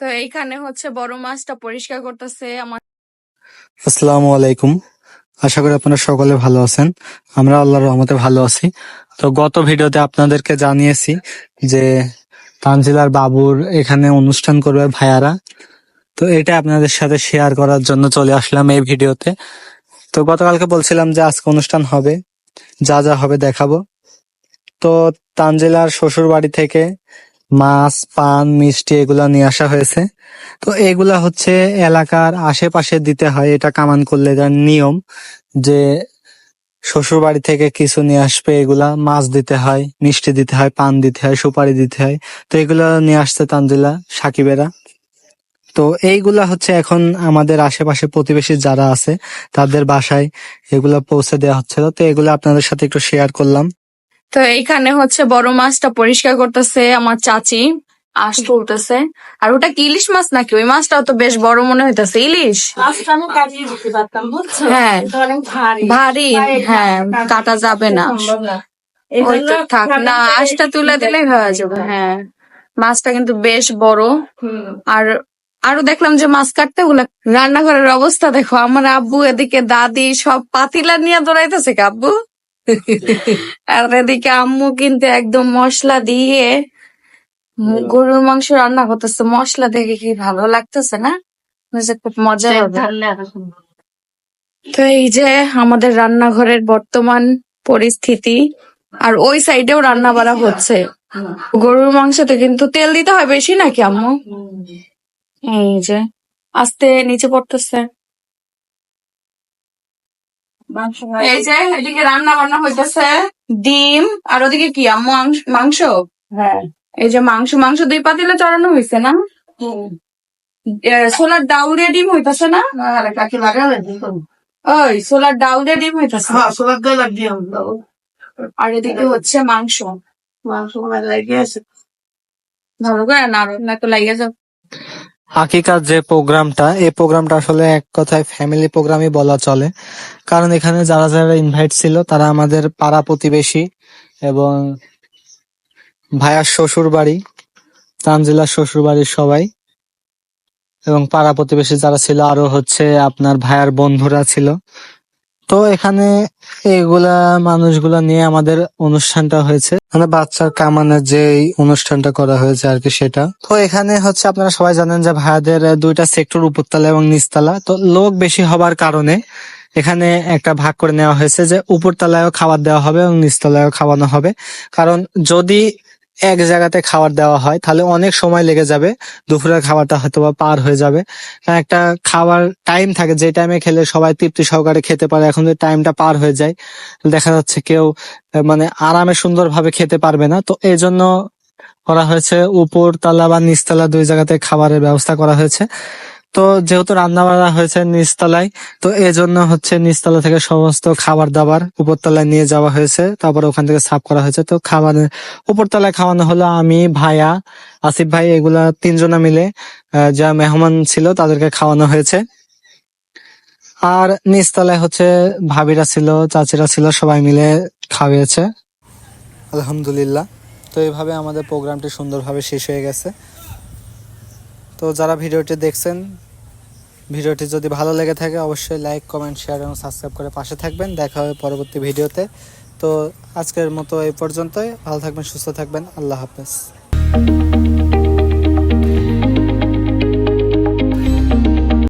তো এইখানে হচ্ছে বড় মাছটা পরিষ্কার করতেছে আমার আসসালামু আলাইকুম। আশা করি আপনারা সকলে ভালো আছেন। আমরা আল্লাহর রহমতে ভালো আছি। তো গত ভিডিওতে আপনাদেরকে জানিয়েছি যে তানজিলার বাবুর এখানে অনুষ্ঠান করবে ভাইয়ারা। তো এটা আপনাদের সাথে শেয়ার করার জন্য চলে আসলাম এই ভিডিওতে। তো গতকালকে বলছিলাম যে আজকে অনুষ্ঠান হবে, যা যা হবে দেখাবো। তো তানজিলার শ্বশুর বাড়ি থেকে মাছ, পান, মিষ্টি এগুলা নিয়ে আসা হয়েছে। তো এগুলা হচ্ছে এলাকার আশেপাশে দিতে হয়, এটা কামান করলে যার নিয়ম যে শ্বশুর বাড়ি থেকে কিছু নিয়ে আসবে, এগুলা মাছ দিতে হয়, মিষ্টি দিতে হয়, পান দিতে হয়, সুপারি দিতে হয়। তো এগুলা নিয়ে আসছে তানজিলা সাকিবেরা। তো এইগুলা হচ্ছে এখন আমাদের আশেপাশে প্রতিবেশী যারা আছে, তাদের বাসায় এগুলা পৌঁছে দেওয়া হচ্ছিল। তো এগুলো আপনাদের সাথে একটু শেয়ার করলাম। তো এইখানে হচ্ছে বড় মাছটা পরিষ্কার করতেছে আমার চাচি আশ তুলতেছে। আর ওটা কি ইলিশ মাছ নাকি? ওই মাছটাও তো বেশ বড় মনে হইতেছে। ইলিশ? হ্যাঁ। ভারী। হ্যাঁ কাটা যাবে না। ওই তো থাক না আঁশটা তুলে দিলেই হয়ে যাবে হ্যাঁ। মাছটা কিন্তু বেশ বড়। আর আরও দেখলাম যে মাছ কাটতে ওগুলা রান্নাঘরের অবস্থা দেখো। আমার আব্বু এদিকে দাদি সব পাতিলা নিয়ে দৌড়াইতেছে কি আব্বু? আর এদিকে আম্মু কিন্তু একদম মশলা দিয়ে গরুর মাংস রান্না করতেছে। মশলা দেখে কি ভালো লাগতেছে না? খুব মজা হবে। তো এই যে আমাদের রান্নাঘরের বর্তমান পরিস্থিতি আর ওই সাইডেও রান্না বাড়া হচ্ছে। গরুর মাংসতে কিন্তু তেল দিতে হয় বেশি নাকি আম্মু? এই যে আস্তে নিচে পড়তেছে। এই যে এদিকে রান্না বান্না হইতেছে। ডিম আর ওদিকে কি মাংস? হ্যাঁ। এই যে মাংস মাংস দুই পাতিলে চড়ানো হয়েছে না? সোলার ডাউল দিয়ে ডিম হইতাছে না? ওই সোলার ডাউল দিয়ে ডিম হইতাছে। হ্যাঁ আর এদিকে হচ্ছে মাংস। মাংস লাগিয়ে আছে। ভালো করে নাড়ো না তো লাগিয়ে যাও। আকিকার যে প্রোগ্রামটা এই প্রোগ্রামটা আসলে এক কথায় ফ্যামিলি প্রোগ্রামই বলা চলে। কারণ এখানে যারা যারা ইনভাইট ছিল, তারা আমাদের পাড়া প্রতিবেশী এবং ভাইয়ার শ্বশুর বাড়ি তানজিলার শ্বশুর বাড়ির সবাই এবং পাড়া প্রতিবেশী যারা ছিল, আরও হচ্ছে আপনার ভাইয়ার বন্ধুরা ছিল। তো এখানে এগুলা মানুষগুলা নিয়ে আমাদের অনুষ্ঠানটা হয়েছে। মানে বাচ্চার কামানের যে অনুষ্ঠানটা করা হয়েছে আর কি সেটা। তো এখানে হচ্ছে আপনারা সবাই জানেন যে ভাইয়াদের দুইটা সেক্টর উপরতলা এবং নিচতলা। তো লোক বেশি হবার কারণে এখানে একটা ভাগ করে নেওয়া হয়েছে যে উপরতলায়ও খাবার দেওয়া হবে এবং নিচতলায়ও খাওয়ানো হবে। কারণ যদি এক জায়গাতে খাবার দেওয়া হয়, তাহলে অনেক সময় লেগে যাবে। দুপুরের খাবারটা হয়তো বা পার হয়ে যাবে। একটা খাবার টাইম থাকে, যে টাইমে খেলে সবাই তৃপ্তি সহকারে খেতে পারে, এখন যদি টাইমটা পার হয়ে যায় দেখা যাচ্ছে কেউ মানে আরামে সুন্দরভাবে খেতে পারবে না। তো এই জন্য করা হয়েছে উপর তলা বা নিচতলা দুই জায়গাতে খাবারের ব্যবস্থা করা হয়েছে। তো যেহেতু রান্না বান্না হয়েছে নিচতলায়, তো এই জন্য হচ্ছে নিচতলা থেকে সমস্ত খাবার দাবার উপরতলায় নিয়ে যাওয়া হয়েছে। তারপর ওখান থেকে সাফ করা হয়েছে। তো খাবারের উপরতলায় খাওয়ানো হলো আমি, ভাইয়া, আসিফ ভাই, এগুলা তিনজনা মিলে যা মেহমান ছিল তাদেরকে খাওয়ানো হয়েছে। আর নিচতলায় হচ্ছে ভাবিরা ছিল, চাচিরা ছিল, সবাই মিলে খাওয়িয়েছে আলহামদুলিল্লাহ। তো এইভাবে আমাদের প্রোগ্রামটি সুন্দরভাবে শেষ হয়ে গেছে। তো যারা ভিডিওটি দেখছেন, ভিডিওটি যদি ভালো লেগে থাকে, অবশ্যই লাইক কমেন্ট শেয়ার এবং সাবস্ক্রাইব করে পাশে থাকবেন। দেখা হবে পরবর্তী ভিডিওতে। তো আজকের মতো এই পর্যন্তই। ভালো থাকবেন, সুস্থ থাকবেন। আল্লাহ হাফেজ।